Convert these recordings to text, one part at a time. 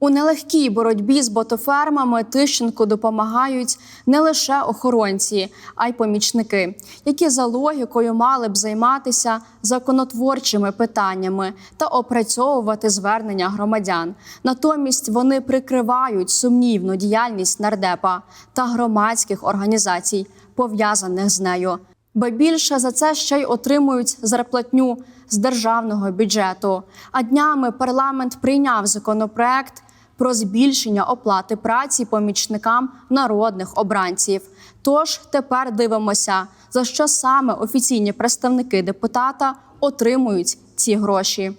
У нелегкій боротьбі з ботофермами Тищенку допомагають не лише охоронці, а й помічники, які за логікою мали б займатися законотворчими питаннями та опрацьовувати звернення громадян. Натомість вони прикривають сумнівну діяльність нардепа та громадських організацій, пов'язаних з нею. Ба більше за це ще й отримують зарплатню з державного бюджету. А днями парламент прийняв законопроект про збільшення оплати праці помічникам народних обранців. Тож тепер дивимося, за що саме офіційні представники депутата отримують ці гроші.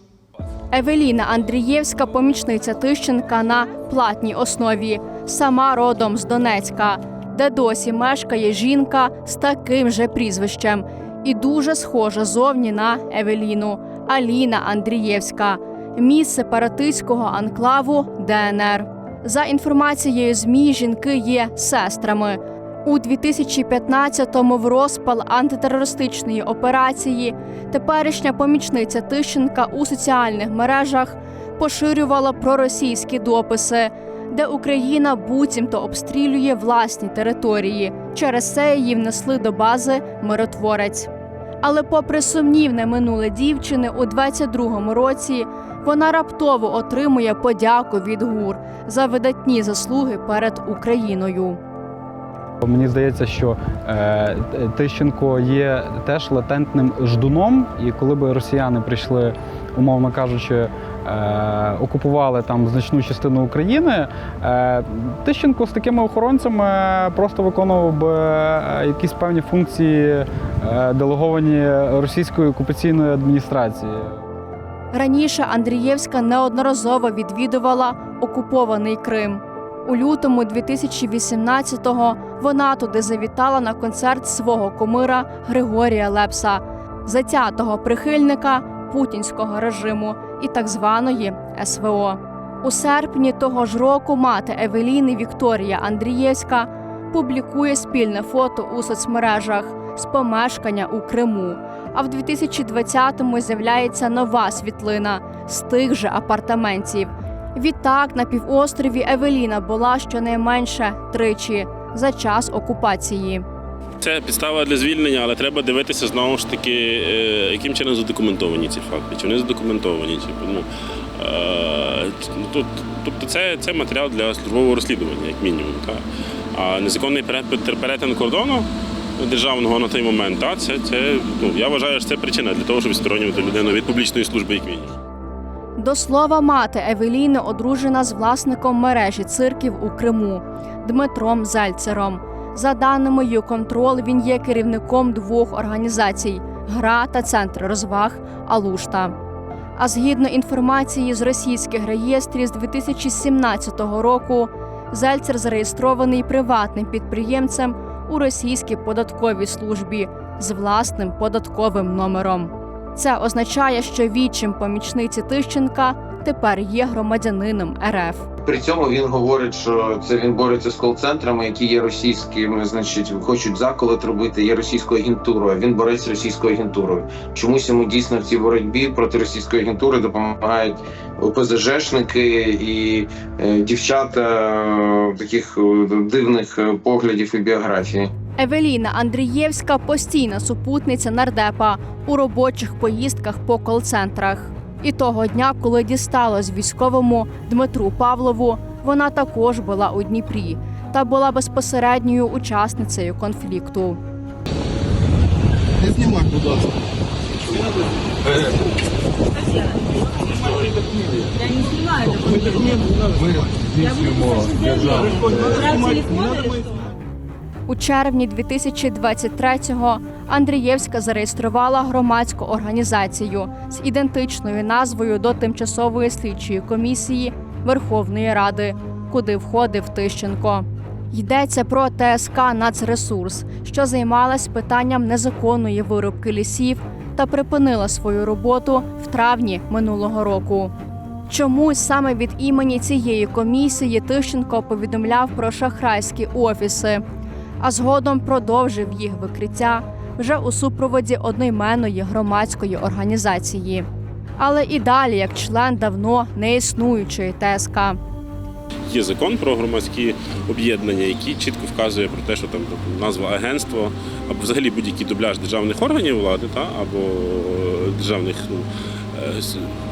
Евеліна Андрієвська, помічниця Тищенка на платній основі, сама родом з Донецька, де досі мешкає жінка з таким же прізвищем і дуже схожа зовні на Евеліну Аліна Андрієвська, міс сепаратистського анклаву ДНР. За інформацією ЗМІ, жінки є сестрами. У 2015-му в розпал антитерористичної операції теперішня помічниця Тищенка у соціальних мережах поширювала проросійські дописи, де Україна буцімто обстрілює власні території. Через це її внесли до бази миротворець. Але, попри сумнівне минуле дівчини, у 22-му році вона раптово отримує подяку від ГУР за видатні заслуги перед Україною. Мені здається, що е, Тищенко є теж латентним ждуном, і коли б росіяни прийшли, умовно кажучи, е, окупували там значну частину України, е, Тищенко з такими охоронцями просто виконував би е, якісь певні функції, е, делеговані російською окупаційною адміністрацією. Раніше Андрієвська неодноразово відвідувала окупований Крим. У лютому 2018-го вона туди завітала на концерт свого кумира Григорія Лепса, затятого прихильника путінського режиму і так званої СВО. У серпні того ж року мати Евеліни Вікторія Андрієвська публікує спільне фото у соцмережах з помешкання у Криму. А в 2020-му з'являється нова світлина з тих же апартаментів. Відтак на півострові Евеліна була щонайменше тричі за час окупації. Це підстава для звільнення, але треба дивитися знову ж таки, е, яким чином задокументовані ці факти, чи вони задокументовані. Чи, ну, е, ну, тобто це, це матеріал для службового розслідування, як мінімум. Та. А незаконний перет- перетин кордону державного на той момент, та, це, це, ну, я вважаю, що це причина для того, щоб відсторонювати людину від публічної служби, як мінімум. До слова, мати Евеліни одружена з власником мережі цирків у Криму Дмитром Зельцером. За даними «Юконтрол», він є керівником двох організацій Гра та центр розваг Алушта. А згідно інформації з російських реєстрів з 2017 року, Зельцер зареєстрований приватним підприємцем у російській податковій службі з власним податковим номером. Це означає, що вічим помічниці Тищенка тепер є громадянином РФ. При цьому він говорить, що це він бореться з кол-центрами, які є російськими, значить, хочуть заколот робити, є російською агентурою. Він бореться з російською агентурою. Чомусь йому дійсно в цій боротьбі проти російської агентури допомагають ОПЗЖшники і е, дівчата е, таких е, дивних поглядів і біографії. Евеліна Андрієвська постійна супутниця нардепа у робочих поїздках по кол-центрах. І того дня, коли дісталось військовому Дмитру Павлову, вона також була у Дніпрі та була безпосередньою учасницею конфлікту. Не знімай, будь ласка. Я не снимаю. Ми здійснюємо державу. У червні 2023-го Андрієвська зареєструвала громадську організацію з ідентичною назвою до тимчасової слідчої комісії Верховної Ради, куди входив Тищенко. Йдеться про ТСК «Нацресурс», що займалась питанням незаконної вирубки лісів та припинила свою роботу в травні минулого року. Чомусь саме від імені цієї комісії Тищенко повідомляв про шахрайські офіси, а згодом продовжив їх викриття вже у супроводі одноіменної громадської організації. Але і далі як член давно неіснуючої ТСК. Є закон про громадські об'єднання, який чітко вказує про те, що там тобто, назва агентство або взагалі будь-який дубляж державних органів влади, та або е, державних, ну е,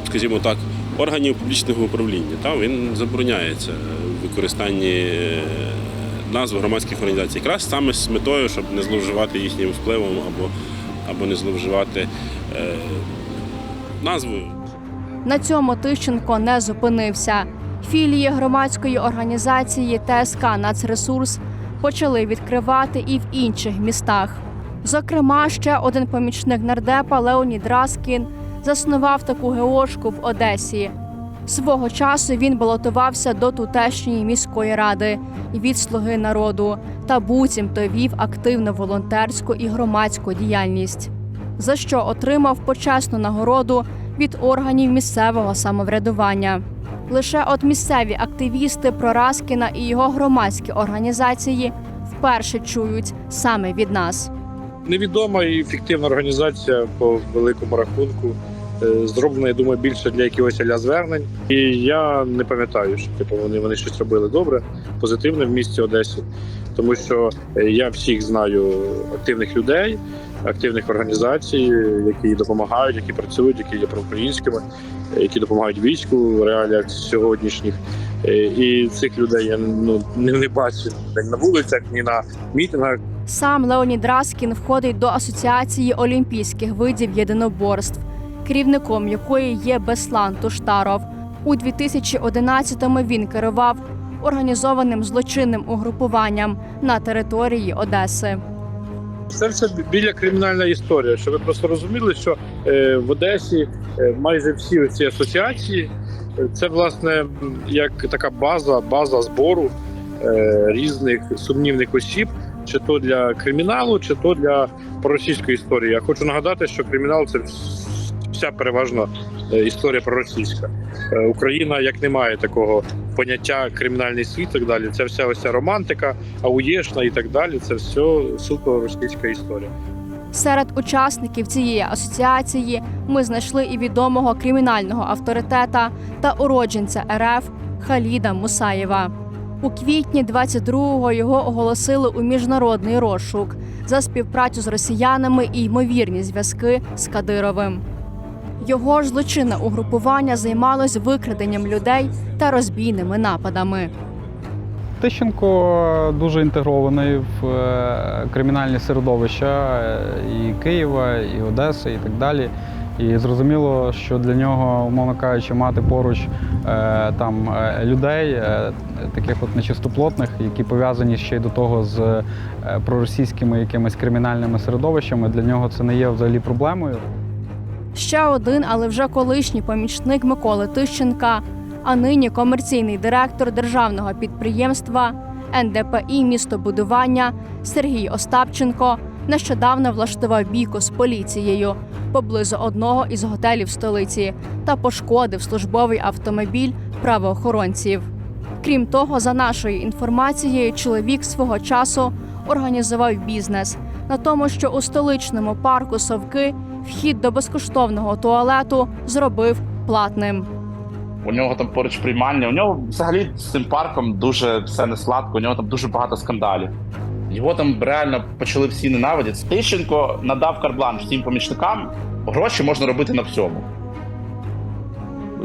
скажімо так, органів публічного управління. Та він забороняється в використанні е, назв громадських організацій, якраз саме з метою, щоб не зловживати їхнім впливом або, або не зловживати е, назвою. На цьому Тищенко не зупинився. Філії громадської організації ТСК Нацресурс почали відкривати і в інших містах. Зокрема, ще один помічник нардепа Леонід Раскін заснував таку геошку в Одесі. Свого часу він балотувався до тутешньої міської ради від слуги народу та буцімто вів активну волонтерську і громадську діяльність, за що отримав почесну нагороду від органів місцевого самоврядування. Лише от місцеві активісти про Раскіна і його громадські організації вперше чують саме від нас. невідома і фіктивна організація по великому рахунку. Е, Зроблена, я думаю, більше для якихось аля звернень. І я не пам'ятаю, що типу вони, вони щось робили добре, позитивне в місті Одесі. Тому що е, я всіх знаю активних людей, активних організацій, які допомагають, які працюють, які є проукраїнськими, які допомагають війську в реаліях сьогоднішніх. Е, І цих людей я ну не, не бачу на вулицях, ні на мітингах. Сам Леонід Раскін входить до Асоціації олімпійських видів єдиноборств, керівником якої є Беслан Туштаров. У 2011-му він керував організованим злочинним угрупуванням на території Одеси. Це все біля кримінальна історія. Щоб ви просто розуміли, що е, в Одесі е, майже всі ці асоціації це власне як така база, база збору е, різних сумнівних осіб, чи то для криміналу, чи то для проросійської історії. Я хочу нагадати, що кримінал це вся переважно е, історія проросійська. Е, Україна як не має такого поняття кримінальний світ, і так далі. Це вся ось ця романтика, ауєшна і так далі. Це все суто російська історія. Серед учасників цієї асоціації ми знайшли і відомого кримінального авторитета та уродженця РФ Халіда Мусаєва. У квітні 22-го його оголосили у міжнародний розшук за співпрацю з росіянами і ймовірні зв'язки з Кадировим. Його ж злочинне угрупування займалось викраденням людей та розбійними нападами. Тищенко дуже інтегрований в е, кримінальні середовища е, і Києва, і Одеси, і так далі. І зрозуміло, що для нього, умовно кажучи, мати поруч е, там е, людей, е, таких от нечистоплотних, які пов'язані ще й до того з е, проросійськими якимись кримінальними середовищами, для нього це не є взагалі проблемою. Ще один, але вже колишній помічник Миколи Тищенка, а нині комерційний директор державного підприємства НДПІ містобудування Сергій Остапченко нещодавно влаштував бійку з поліцією поблизу одного із готелів столиці та пошкодив службовий автомобіль правоохоронців. Крім того, за нашою інформацією, чоловік свого часу організував бізнес на тому, що у столичному парку Совки вхід до безкоштовного туалету зробив платним. У нього там поруч приймання. У нього взагалі з цим парком дуже все не сладко. У нього там дуже багато скандалів. Його там реально почали всі ненавидіти. Тищенко надав карблан всім помічникам. Гроші можна робити на всьому.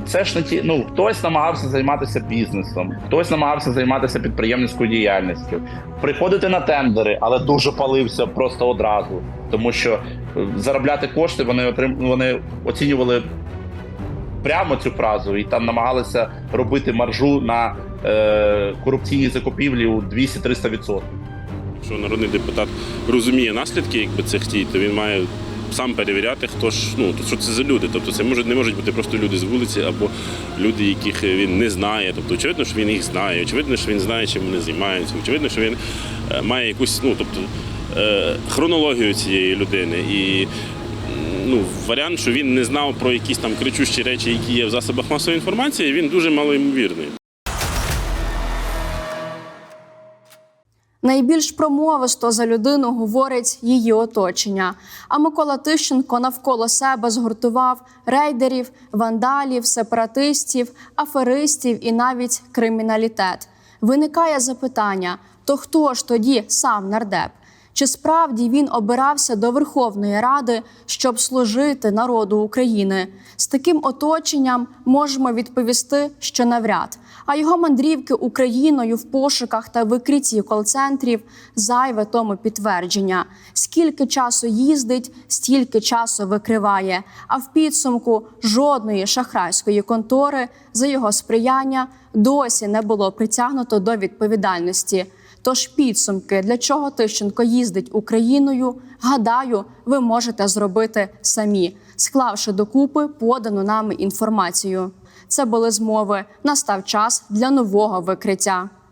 Це ж не ті. Ну хтось намагався займатися бізнесом, хтось намагався займатися підприємницькою діяльністю, приходити на тендери, але дуже палився просто одразу, тому що е, заробляти кошти вони отрим... вони оцінювали прямо цю фразу і там намагалися робити маржу на е, корупційні закупівлі у 200-300%. Якщо народний депутат розуміє наслідки якби цих дій, то він має сам перевіряти, хто ж ну що це за люди. Тобто це можуть не можуть бути просто люди з вулиці або люди, яких він не знає. Тобто, очевидно, що він їх знає, очевидно, що він знає, чим вони займаються. Очевидно, що він е, має якусь ну тобто е, хронологію цієї людини і. Ну, варіант, що він не знав про якісь там кричущі речі, які є в засобах масової інформації, він дуже малоймовірний. Найбільш промовисто за людину говорить її оточення. А Микола Тищенко навколо себе згуртував рейдерів, вандалів, сепаратистів, аферистів і навіть криміналітет. Виникає запитання: то хто ж тоді сам нардеп? Чи справді він обирався до Верховної Ради, щоб служити народу України? З таким оточенням можемо відповісти, що навряд. А його мандрівки Україною в пошуках та викритті кол-центрів зайве тому підтвердження. Скільки часу їздить, стільки часу викриває. А в підсумку жодної шахрайської контори за його сприяння досі не було притягнуто до відповідальності. Тож підсумки, для чого Тищенко їздить Україною, гадаю, ви можете зробити самі, склавши докупи подану нами інформацію. Це були змови. Настав час для нового викриття.